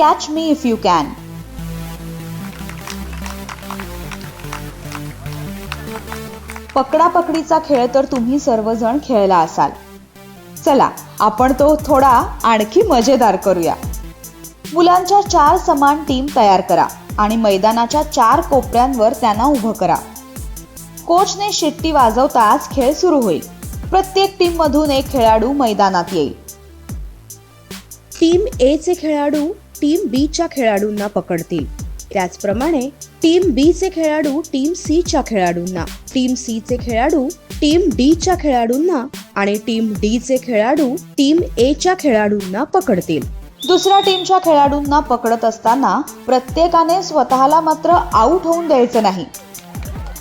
Catch me if you can पकडापकडीचा खेळ तर तुम्ही सर्वजण खेळला असाल. चला आपण तो थोडा आणखी मजेदार करूया. मुलांच्या चार समान टीम तयार करा आणि मैदानाच्या चार कोपऱ्यांवर त्यांना उभं करा. कोचने शिट्टी वाजवताच खेळ सुरू होईल. प्रत्येक टीम मधून एक खेळाडू मैदानात येईल. टीम ए चे खेळाडू टीम बीच्या खेळाडूंना पकडतील. त्याचप्रमाणे टीम बी चे खेळाडू टीम सी च्या खेळाडूंना टीम सी चे खेळाडू टीम डी च्या खेळाडूंना आणि टीम डी चे खेळाडू टीम ए च्या खेळाडूंना पकडतील. दुसऱ्या टीमच्या खेळाडूंना पकडत असताना प्रत्येकाने स्वतःला मात्र आऊट होऊन द्यायचं नाही.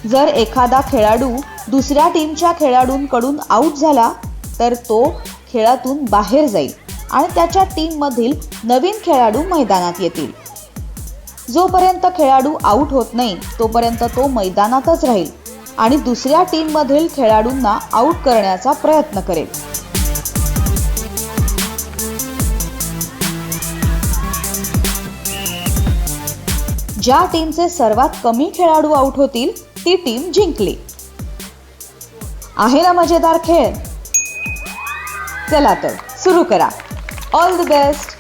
जर एखादा खेळाडू दुसऱ्या टीमच्या खेळाडूंकडून आऊट झाला तर तो खेळातून बाहेर जाईल. आणि त्याच्या टीममधील नवीन खेळाडू मैदानात येतील. जोपर्यंत खेळाडू आऊट होत नाही तोपर्यंत तो मैदानातच राहील आणि दुसऱ्या टीममधील खेळाडूंना आऊट करण्याचा प्रयत्न करेल. ज्या टीमचे सर्वात कमी खेळाडू आऊट होतील ती टीम जिंकली. आहे ना मजेदार खेळ? चला तर सुरू करा. All the best.